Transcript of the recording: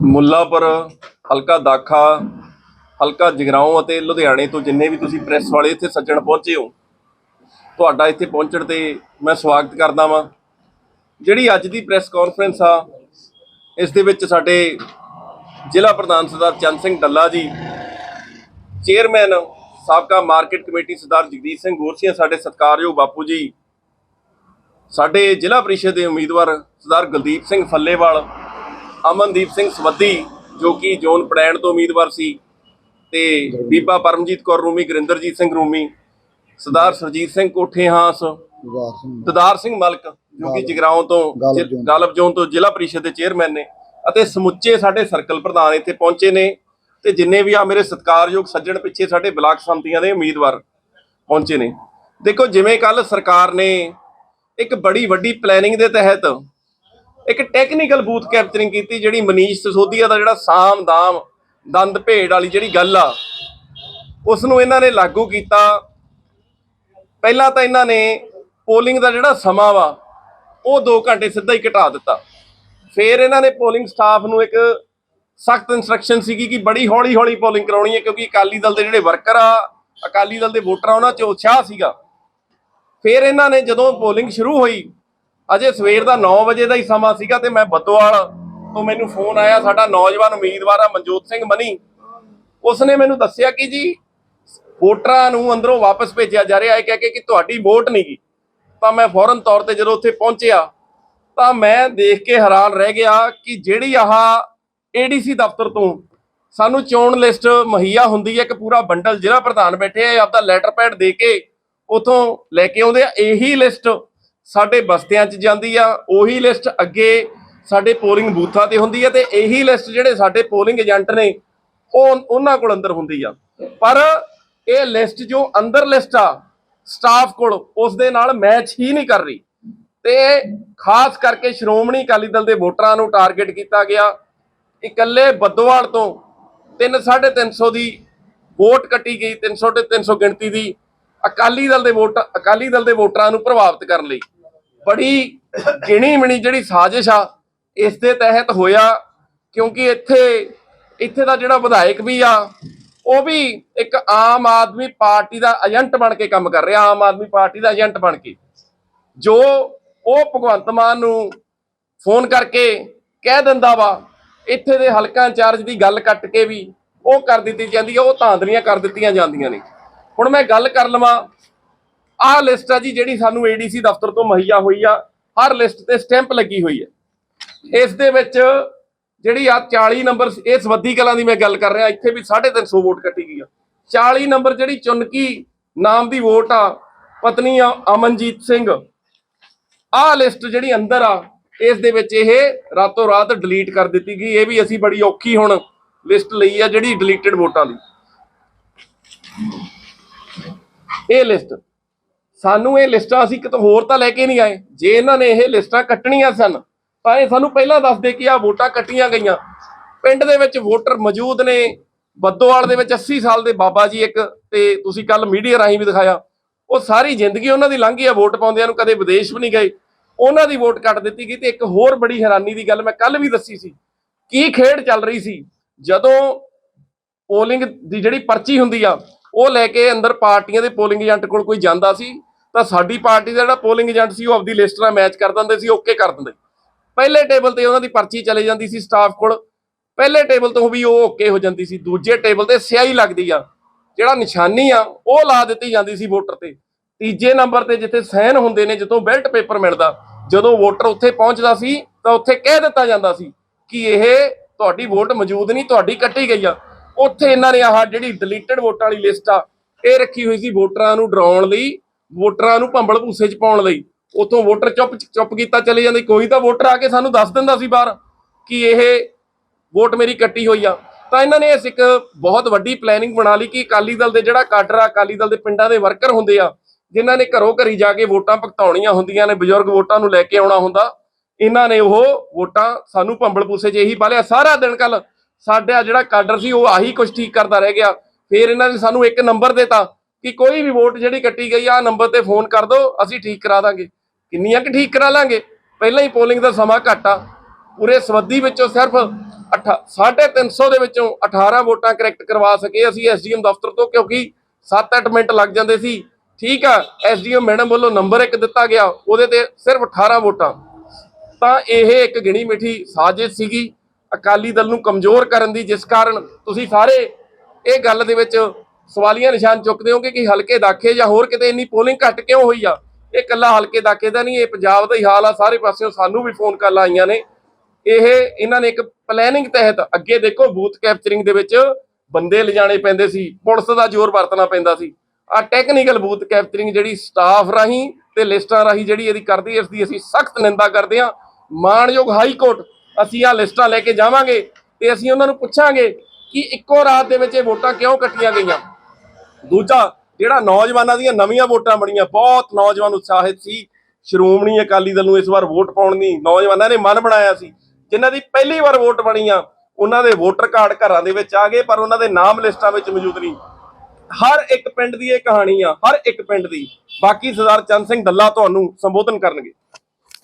ਮੁੱਲਾਪੁਰ, ਹਲਕਾ ਦਾਖਾ, ਹਲਕਾ ਜਗਰਾਉਂ ਅਤੇ ਲੁਧਿਆਣੇ ਤੋਂ ਜਿੰਨੇ ਵੀ ਤੁਸੀਂ ਪ੍ਰੈਸ ਵਾਲੇ ਇੱਥੇ ਸੱਜਣ ਪਹੁੰਚੇ ਹੋ, ਤੁਹਾਡਾ ਇੱਥੇ ਪਹੁੰਚਣ ਤੇ ਮੈਂ ਸਵਾਗਤ ਕਰਦਾ ਵਾਂ। ਜਿਹੜੀ ਅੱਜ ਦੀ ਪ੍ਰੈਸ ਕਾਨਫਰੰਸ ਆ, ਇਸ ਦੇ ਵਿੱਚ ਸਾਡੇ ਜ਼ਿਲ੍ਹਾ ਪ੍ਰਧਾਨ ਸਰਦਾਰ ਚੰਦ ਸਿੰਘ ਡੱਲਾ ਜੀ ਚੇਅਰਮੈਨ ਸਾਬਕਾ ਮਾਰਕੀਟ ਕਮੇਟੀ ਸਰਦਾਰ ਜਗਦੀਸ਼ ਸਿੰਘ ਗੋਰਸੀਆ, ਸਾਡੇ ਸਤਿਕਾਰਯੋਗ ਬਾਪੂ ਜੀ, ਸਾਡੇ ਜ਼ਿਲ੍ਹਾ ਪਰਿਸ਼ਦ ਦੇ ਉਮੀਦਵਾਰ ਸਰਦਾਰ ਗੁਲਦੀਪ ਸਿੰਘ ਫੱਲੇਵਾਲ ਅਮਨਦੀਪ ਸਿੰਘ ਸਵੱਦੀ ਜੋ ਕਿ ਜ਼ੋਨ ਪੜੈਣ ਤੋਂ ਉਮੀਦਵਾਰ ਸੀ ਤੇ ਬੀਬਾ ਪਰਮਜੀਤ ਕੌਰ ਰੂਮੀ ਗੁਰਿੰਦਰਜੀਤ ਸਿੰਘ ਰੂਮੀ ਸਰਦਾਰ ਸਰਜੀਤ ਸਿੰਘ ਕੋਠੇਹਾਂਸ ਦਦਾਰ ਸਿੰਘ ਮਲਕ ਜੋ ਕਿ ਜਗਰਾਉਂ ਤੋਂ ਗਾਲਬ ਜ਼ਿ- ਜ਼ੋਨ। ਗਾਲਬ ਜ਼ੋਨ ਤੋਂ ਜ਼ਿਲ੍ਹਾ ਪਰਿਸ਼ਦ ਦੇ ਚੇਅਰਮੈਨ ਨੇ ਅਤੇ ਸਮੁੱਚੇ ਸਾਡੇ ਸਰਕਲ ਪ੍ਰਧਾਨ ਇੱਥੇ ਪਹੁੰਚੇ ਨੇ ਤੇ ਜਿੰਨੇ ਵੀ ਆ ਮੇਰੇ ਸਤਿਕਾਰਯੋਗ ਸੱਜਣ ਪਿੱਛੇ ਸਾਡੇ ਬਲਾਕ ਸੰਮਤੀਆਂ ਦੇ ਉਮੀਦਵਾਰ ਪਹੁੰਚੇ ਨੇ। ਦੇਖੋ ਜਿਵੇਂ ਕੱਲ ਸਰਕਾਰ ਨੇ ਇੱਕ ਬੜੀ ਵੱਡੀ ਪਲੈਨਿੰਗ ਦੇ ਤਹਿਤ ਇੱਕ ਟੈਕਨੀਕਲ ਬੂਥ ਕੈਪਚਰਿੰਗ ਕੀਤੀ ਜਿਹੜੀ ਮਨੀਸ਼ ਸਸੋਦੀਆ ਦਾ ਜਿਹੜਾ ਸਾਮ ਦਾਮ, ਦੰਦ ਭੇਡ ਵਾਲੀ ਜਿਹੜੀ ਗੱਲ ਆ ਉਸ ਨੂੰ ਇਹਨਾਂ ਨੇ ਲਾਗੂ ਕੀਤਾ। ਪਹਿਲਾਂ ਤਾਂ ਇਹਨਾਂ ਨੇ ਪੋਲਿੰਗ ਦਾ ਜਿਹੜਾ ਸਮਾਂ ਵਾ, ਉਹ 2 ਘੰਟੇ ਸਿੱਧਾ ਹੀ ਘਟਾ ਦਿੱਤਾ। ਫਿਰ ਇਹਨਾਂ ਨੇ ਪੋਲਿੰਗ ਸਟਾਫ ਨੂੰ ਇੱਕ ਸਖਤ ਇਨਸਟਰਕਸ਼ਨ ਸੀਗੀ ਕਿ ਬੜੀ ਹੌਲੀ ਹੌਲੀ ਪੋਲਿੰਗ ਕਰਾਉਣੀ ਹੈ, ਕਿਉਂਕਿ ਅਕਾਲੀ ਦਲ ਦੇ ਜਿਹੜੇ ਵਰਕਰ ਆ, ਅਕਾਲੀ ਦਲ ਦੇ ਵੋਟਰ ਆ ਉਹਨਾਂ 'ਚ ਉਤਸ਼ਾਹ ਸੀਗਾ। ਫਿਰ ਇਹਨਾਂ ਨੇ ਜਦੋਂ ਪੋਲਿੰਗ ਸ਼ੁਰੂ ਹੋਈ ਅਜੇ ਸਵੇਰ ਦਾ 9 ਵਜੇ ਦਾ ਹੀ ਸਮਾਂ ਸੀਗਾ ਤੇ ਮੈਂ ਬਦੋਵਾਲ ਤੋਂ ਮੈਨੂੰ ਫੋਨ ਆਇਆ, ਸਾਡਾ ਨੌਜਵਾਨ ਉਮੀਦਵਾਰ ਆ ਮਨਜੋਤ ਸਿੰਘ ਮਨੀ। ਉਸਨੇ ਮੈਨੂੰ ਦੱਸਿਆ ਕਿ ਜੀ, ਵੋਟਰਾਂ ਨੂੰ ਅੰਦਰੋਂ ਵਾਪਸ ਭੇਜਿਆ ਜਾ ਰਿਹਾ ਹੈ, ਕਹਿ ਕੇ ਕਿ ਤੁਹਾਡੀ ਵੋਟ ਨਹੀਂ ਗੀ ਤਾਂ ਮੈਂ ਫੌਰਨ ਤੌਰ ਤੇ ਜਦੋਂ ਉੱਥੇ ਪਹੁੰਚਿਆ, ਤਾਂ ਮੈਂ ਦੇਖ ਕੇ ਹੈਰਾਨ ਰਹਿ ਗਿਆ ਕਿ ਜਿਹੜੀ ਆਹ ਏਡੀਸੀ ਦਫ਼ਤਰ ਤੋਂ ਸਾਨੂੰ ਚੋਣ ਲਿਸਟ ਮੁਹੱਈਆ ਹੁੰਦੀ ਹੈ ਕਿ ਪੂਰਾ ਬੰਡਲ ਜ਼ਿਲ੍ਹਾ ਪ੍ਰਧਾਨ ਬੈਠੇ ਆ ਆਪਦਾ ਲੈਟਰ ਪੈਡ ਦੇ ਕੇ ਉਥੋਂ ਲੈ ਕੇ ਆਉਂਦੇ ਆ, ਇਹੀ ਲਿਸਟ ਸਾਡੇ ਬਸਤਿਆਂ 'ਚ ਜਾਂਦੀ ਆ, ਉਹੀ ਲਿਸਟ ਅੱਗੇ ਸਾਡੇ ਪੋਲਿੰਗ ਬੂਥਾਂ ਤੇ ਹੁੰਦੀ ਹੈ ਤੇ ਇਹੀ ਲਿਸਟ ਜਿਹੜੇ ਸਾਡੇ ਪੋਲਿੰਗ ਏਜੰਟ ਨੇ, ਉਹ ਉਹਨਾਂ ਕੋਲ ਅੰਦਰ ਹੁੰਦੀ ਆ। ਪਰ ਇਹ ਲਿਸਟ ਜੋ ਅੰਦਰ ਲਿਸਟ ਆ ਸਟਾਫ ਕੋਲ ਉਸ ਦੇ ਨਾਲ ਮੈਚ ਹੀ ਨਹੀਂ ਕਰ ਰਹੀ। ਤੇ ਖਾਸ ਕਰਕੇ ਸ਼੍ਰੋਮਣੀ ਅਕਾਲੀ ਦਲ ਦੇ ਵੋਟਰਾਂ ਨੂੰ ਟਾਰਗੇਟ ਕੀਤਾ ਗਿਆ। ਇਕੱਲੇ ਬੱਦੋਵਾਲ ਤੋਂ 3 350 ਦੀ ਵੋਟ ਕੱਟੀ ਗਈ 300 ਤੇ 300 ਗਿਣਤੀ ਦੀ ਅਕਾਲੀ ਦਲ ਦੇ ਵੋਟ, ਅਕਾਲੀ ਦਲ ਦੇ ਵੋਟਰਾਂ ਨੂੰ ਪ੍ਰਭਾਵਿਤ ਕਰਨ ਲਈ। ਬੜੀ ਗਿਣੀ ਮਿਣੀ ਜਿਹੜੀ ਸਾਜ਼ਿਸ਼ ਆ, ਇਸ ਦੇ ਤਹਿਤ ਹੋਇਆ, ਕਿਉਂਕਿ ਇੱਥੇ ਇੱਥੇ ਦਾ ਜਿਹੜਾ ਵਿਧਾਇਕ ਵੀ ਆ, ਉਹ ਵੀ ਇੱਕ ਆਮ ਆਦਮੀ ਪਾਰਟੀ ਦਾ ਏਜੰਟ ਬਣ ਕੇ ਕੰਮ ਕਰ ਰਿਹਾ, ਆਮ ਆਦਮੀ ਪਾਰਟੀ ਦਾ ਏਜੰਟ ਬਣ ਕੇ। ਜੋ ਉਹ ਭਗਵੰਤ ਮਾਨ ਨੂੰ ਫੋਨ ਕਰਕੇ ਕਹਿ ਦਿੰਦਾ ਵਾ, ਇੱਥੇ ਦੇ ਹਲਕਾ ਇੰਚਾਰਜ ਦੀ ਗੱਲ ਕੱਟ ਕੇ ਵੀ ਉਹ ਕਰ ਦਿੱਤੀ ਜਾਂਦੀ ਹੈ ਉਹ ਧਾਂਦਲੀਆਂ ਕਰ ਦਿੱਤੀਆਂ ਜਾਂਦੀਆਂ ਨੇ। ਹੁਣ ਮੈਂ ਗੱਲ ਕਰ ਲਵਾਂ ਆਹ ਲਿਸਟ ਆ ਜੀ ਜਿਹੜੀ ਸਾਨੂੰ ਏਡੀਸੀ ਦਫ਼ਤਰ ਤੋਂ ਮੁਹੱਈਆ ਹੋਈ ਆ। ਹਰ ਲਿਸਟ ਤੇ ਸਟੈਂਪ ਲੱਗੀ ਹੋਈ ਹੈ। ਇਸ ਦੇ ਵਿੱਚ ਜਿਹੜੀ ਆ 40 ਨੰਬਰ ਇਹ ਸਵੱਦੀ ਕਲਾਂ ਦੀ ਮੈਂ ਗੱਲ ਕਰ ਰਿਹਾ, ਇੱਥੇ ਵੀ 350 ਵੋਟ ਕੱਟੀ ਗਈ ਆ। 40 ਨੰਬਰ ਜਿਹੜੀ ਚੁਨਕੀ ਨਾਮ ਦੀ ਵੋਟ ਆ, ਪਤਨੀ ਅਮਨਜੀਤ ਸਿੰਘ। ਆਹ ਲਿਸਟ ਜਿਹੜੀ ਅੰਦਰ ਆ, ਇਸ ਦੇ ਵਿੱਚ ਇਹ ਰਾਤੋਂ ਰਾਤ ਡਿਲੀਟ ਕਰ ਦਿੱਤੀ ਗਈ। ਇਹ ਵੀ ਅਸੀਂ ਬੜੀ ਔਖੀ ਹੁਣ ਲਿਸਟ ਲਈ ਆ ਜਿਹੜੀ ਡਿਲੀਟਡ ਵੋਟਾਂ ਦੀ। ਇਹ ਲਿਸਟ ਸਾਨੂੰ ਇਹ ਲਿਸਟਾਂ ਅਸੀਂ ਕਿਤੋਂ ਹੋਰ ਤਾਂ ਲੈ ਕੇ ਨਹੀਂ ਆਏ। ਜੇ ਇਹਨਾਂ ਨੇ ਇਹ ਲਿਸਟਾਂ ਕੱਟਣੀਆਂ ਸਨ, ਤਾਂ ਇਹ ਸਾਨੂੰ ਪਹਿਲਾਂ ਦੱਸਦੇ ਕਿ ਆਹ ਵੋਟਾਂ ਕੱਟੀਆਂ ਗਈਆਂ। ਪਿੰਡ ਦੇ ਵਿੱਚ ਵੋਟਰ ਮੌਜੂਦ ਨੇ। ਬੱਦੋਵਾਲ ਦੇ ਵਿੱਚ 80 ਸਾਲ ਦੇ ਬਾਬਾ ਜੀ ਇੱਕ, ਤੇ ਤੁਸੀਂ ਕੱਲ ਮੀਡੀਆ ਰਾਹੀਂ ਵੀ ਦਿਖਾਇਆ। ਉਹ ਸਾਰੀ ਜ਼ਿੰਦਗੀ ਉਹਨਾਂ ਦੀ ਲੰਘੀ ਆ, ਵੋਟ ਪਾਉਂਦਿਆਂ ਨੂੰ ਕਦੇ ਵਿਦੇਸ਼ ਵੀ ਨਹੀਂ ਗਏ। ਉਹਨਾਂ ਦੀ ਵੋਟ ਕੱਟ ਦਿੱਤੀ ਗਈ ਤੇ ਇੱਕ ਹੋਰ ਬੜੀ ਹੈਰਾਨੀ ਦੀ ਗੱਲ ਮੈਂ ਕੱਲ ਵੀ ਦੱਸੀ ਸੀ। ਕੀ ਖੇਡ ਚੱਲ ਰਹੀ ਸੀ? ਜਦੋਂ ਪੋਲਿੰਗ ਦੀ ਜਿਹੜੀ ਪਰਚੀ ਹੁੰਦੀ ਆ, ਉਹ ਲੈ ਕੇ ਅੰਦਰ ਪਾਰਟੀਆਂ ਦੇ ਪੋਲਿੰਗ ਏਜੰਟ ਕੋਲ ਕੋਈ ਜਾਂਦਾ ਸੀ ਤਾਂ ਸਾਡੀ ਪਾਰਟੀ ਦਾ ਜਿਹੜਾ ਪੋਲਿੰਗ ਏਜੰਟ ਸੀ ਉਹ ਆਪਦੀ ਲਿਸਟ ਨਾਲ ਮੈਚ ਕਰ ਦਿੰਦੇ ਸੀ ਓਕੇ ਕਰ ਦਿੰਦੇ। ਪਹਿਲੇ ਟੇਬਲ ਤੇ ਉਹਨਾਂ ਦੀ ਪਰਚੀ ਚਲੇ ਜਾਂਦੀ ਸੀ ਸਟਾਫ ਕੋਲ। ਪਹਿਲੇ ਟੇਬਲ ਤੋਂ ਵੀ ਉਹ ਓਕੇ ਹੋ ਜਾਂਦੀ ਸੀ। ਦੂਜੇ ਟੇਬਲ ਤੇ ਸਿਆਹੀ ਲੱਗਦੀ ਆ। ਜਿਹੜਾ ਨਿਸ਼ਾਨੀ ਆ, ਉਹ ਲਾ ਦਿੱਤੀ ਜਾਂਦੀ ਸੀ ਵੋਟਰ ਤੇ। ਤੀਜੇ ਨੰਬਰ ਤੇ ਜਿੱਥੇ ਸਾਈਨ ਹੁੰਦੇ ਨੇ ਜਦੋਂ ਬੈਲਟ ਪੇਪਰ ਮਿਲਦਾ, ਜਦੋਂ ਵੋਟਰ ਉੱਥੇ ਪਹੁੰਚਦਾ ਸੀ, ਤਾਂ ਉੱਥੇ ਕਹਿ ਦਿੱਤਾ ਜਾਂਦਾ ਸੀ ਕਿ ਇਹ ਤੁਹਾਡੀ ਵੋਟ ਮੌਜੂਦ ਨਹੀਂ, ਤੁਹਾਡੀ ਕੱਟੀ ਗਈ ਆ। ਉੱਥੇ ਇਹਨਾਂ ਨੇ ਆਹ ਜਿਹੜੀ ਡਿਲੀਟਡ ਵੋਟਾਂ ਵਾਲੀ ਲਿਸਟ ਆ, ਇਹ ਰੱਖੀ ਹੋਈ ਸੀ ਵੋਟਰਾਂ ਨੂੰ ਡਰਾਉਣ ਲਈ। ਵੋਟਰਾਂ ਨੂੰ ਭੰਬਲ ਭੂਸੇ 'ਚ ਪਾਉਣ ਲਈ। ਉਥੋਂ ਵੋਟਰ ਚੁੱਪ ਚੁੱਪ ਕੀਤਾ ਚਲੇ ਜਾਂਦੇ। ਕੋਈ ਤਾਂ ਵੋਟਰ ਆ ਕੇ ਸਾਨੂੰ ਦੱਸ ਦਿੰਦਾ ਸੀ ਬਾਹਰ ਕਿ ਇਹ ਵੋਟ ਮੇਰੀ ਕੱਟੀ ਹੋਈ ਆ। ਤਾਂ ਇਹਨਾਂ ਨੇ ਇਸ ਇੱਕ ਬਹੁਤ ਵੱਡੀ ਪਲੈਨਿੰਗ ਬਣਾ ਲਈ ਕਿ ਅਕਾਲੀ ਦਲ ਦੇ ਜਿਹੜਾ ਕਾਡਰ ਆ, ਅਕਾਲੀ ਦਲ ਦੇ ਪਿੰਡਾਂ ਦੇ ਵਰਕਰ ਹੁੰਦੇ ਆ, ਜਿਨ੍ਹਾਂ ਨੇ ਘਰੋਂ ਘਰੀ ਜਾ ਕੇ ਵੋਟਾਂ ਭੁਗਤਾਉਣੀਆਂ ਹੁੰਦੀਆਂ ਨੇ, ਬਜ਼ੁਰਗ ਵੋਟਾਂ ਨੂੰ ਲੈ ਕੇ ਆਉਣਾ ਹੁੰਦਾ। ਇਹਨਾਂ ਨੇ ਉਹ ਵੋਟਾਂ ਸਾਨੂੰ ਭੰਬਲ ਪੂਸੇ 'ਚ ਇਹੀ ਪਾਲਿਆ ਸਾਰਾ ਦਿਨ ਕੱਲ ਸਾਡਾ ਜਿਹੜਾ ਕਾਡਰ ਸੀ, ਉਹ ਆਹੀ ਕੁਝ ਠੀਕ ਕਰਦਾ ਰਹਿ ਗਿਆ। ਫਿਰ ਇਹਨਾਂ ਨੇ ਸਾਨੂੰ ਇੱਕ ਨੰਬਰ ਦੇਤਾ। ਕਿ ਕੋਈ ਵੀ ਵੋਟ ਜਿਹੜੀ ਕੱਟੀ ਗਈ ਆ ਨੰਬਰ ਤੇ ਫੋਨ ਕਰ ਦਿਓ, ਅਸੀਂ ਠੀਕ ਕਰਾ ਦਾਂਗੇ। ਕਿੰਨੀਆਂ ਕਿ ਠੀਕ ਕਰਾ ਲਾਂਗੇ? ਪਹਿਲਾਂ ਹੀ ਪੋਲਿੰਗ ਦਾ ਸਮਾਂ ਘੱਟ ਆ। ਪੂਰੇ ਸਵੱਦੀ ਵਿੱਚੋਂ ਸਿਰਫ 350 ਦੇ ਵਿੱਚੋਂ 18 ਵੋਟਾਂ ਕਰੈਕਟ ਕਰਵਾ ਸਕੇ ਅਸੀਂ ਐਸਡੀਐਮ ਦਫ਼ਤਰ ਤੋਂ, ਕਿਉਂਕਿ 7-8 ਮਿੰਟ ਲੱਗ ਜਾਂਦੇ ਸੀ। ਠੀਕ ਆ ਐਸਡੀਐਮ ਮੈਡਮ ਵੱਲੋਂ ਨੰਬਰ ਇੱਕ ਦਿੱਤਾ ਗਿਆ, ਉਹਦੇ ਤੇ ਸਿਰਫ 18 ਵੋਟਾਂ। ਤਾਂ ਇਹ ਇੱਕ ਗਿਣੀ ਮਿੱਠੀ ਸਾਜ਼ਿਸ਼ ਸੀਗੀ। ਅਕਾਲੀ ਦਲ ਨੂੰ ਕਮਜ਼ੋਰ ਕਰਨ ਦੀ ਜਿਸ ਕਾਰਨ ਤੁਸੀਂ ਸਾਰੇ ਇਹ ਗੱਲ ਦੇ ਵਿੱਚ ਸਵਾਲੀਆਂ ਨਿਸ਼ਾਨ ਚੁੱਕਦੇ ਹੋ ਕਿ ਹਲਕੇ ਦਾਖੇ ਜਾਂ ਹੋਰ ਕਿਤੇ ਇੰਨੀ ਪੋਲਿੰਗ ਘੱਟ ਕਿਉਂ ਹੋਈ ਆ? ਇਹ ਕੱਲਾ ਹਲਕੇ ਦਾਖੇ ਦਾ ਨਹੀਂ, ਇਹ ਪੰਜਾਬ ਦਾ ਹੀ ਹਾਲ ਆ, ਸਾਰੇ ਪਾਸਿਓਂ ਸਾਨੂੰ ਵੀ ਫੋਨ ਕਾਲਾਂ ਆਈਆਂ ਨੇ। ਇਹ ਇਹਨਾਂ ਨੇ ਇੱਕ ਪਲੈਨਿੰਗ ਤਹਿਤ ਅੱਗੇ ਦੇਖੋ ਬੂਥ ਕੈਪਚਰਿੰਗ ਦੇ ਵਿੱਚ ਬੰਦੇ ਲਿਜਾਣੇ ਪੈਂਦੇ ਸੀ, ਪੁਲਿਸ ਦਾ ਜ਼ੋਰ ਵਰਤਣਾ ਪੈਂਦਾ ਸੀ। ਆ ਟੈਕਨੀਕਲ ਬੂਥ ਕੈਪਚਰਿੰਗ ਜਿਹੜੀ ਸਟਾਫ ਰਾਹੀਂ ਤੇ ਲਿਸਟਾਂ ਰਾਹੀਂ ਜਿਹੜੀ ਇਹਦੀ ਕਰਦੀ ਇਸ ਦੀ ਅਸੀਂ ਸਖਤ ਨਿੰਦਾ ਕਰਦੇ ਹਾਂ। ਮਾਣਯੋਗ ਹਾਈ ਕੋਰਟ ਅਸੀਂ ਆ ਲਿਸਟਾਂ ਲੈ ਕੇ ਜਾਵਾਂਗੇ ਤੇ ਅਸੀਂ ਉਹਨਾਂ ਨੂੰ ਪੁੱਛਾਂਗੇ ਕਿ ਇੱਕੋ ਰਾਤ ਦੇ ਵਿੱਚ ਇਹ ਵੋਟਾਂ ਕਿਉਂ ਕੱਟੀਆਂ ਗਈਆਂ? ਦੂਜਾ, ਜਿਹੜਾ ਨੌਜਵਾਨਾਂ ਦੀਆਂ ਨਵੀਆਂ ਵੋਟਾਂ ਬਣੀਆਂ, ਬਹੁਤ ਨੌਜਵਾਨ ਉਤਸ਼ਾਹਿਤ ਸੀ। ਸ਼੍ਰੋਮਣੀ ਅਕਾਲੀ ਦਲ ਨੂੰ ਇਸ ਵਾਰ ਵੋਟ ਪਾਉਣ ਦੀ ਨੌਜਵਾਨਾਂ ਨੇ ਮਨ ਬਣਾਇਆ ਸੀ। ਜਿਨ੍ਹਾਂ ਦੀ ਪਹਿਲੀ ਵਾਰ ਵੋਟ ਬਣੀ ਆ ਉਹਨਾਂ ਦੇ ਵੋਟਰ ਕਾਰਡ ਘਰਾਂ ਦੇ ਵਿੱਚ ਆ ਗਏ, ਪਰ ਉਹਨਾਂ ਦੇ ਨਾਮ ਲਿਸਟਾਂ ਵਿੱਚ ਮੌਜੂਦ ਨਹੀਂ। ਹਰ ਇੱਕ ਪਿੰਡ ਦੀ ਇਹ ਕਹਾਣੀ ਆ, ਹਰ ਇੱਕ ਪਿੰਡ ਦੀ। ਬਾਕੀ ਸਰਦਾਰ ਚੰਦ ਸਿੰਘ ਦੱਲਾ ਤੁਹਾਨੂੰ ਸੰਬੋਧਨ ਕਰਨਗੇ।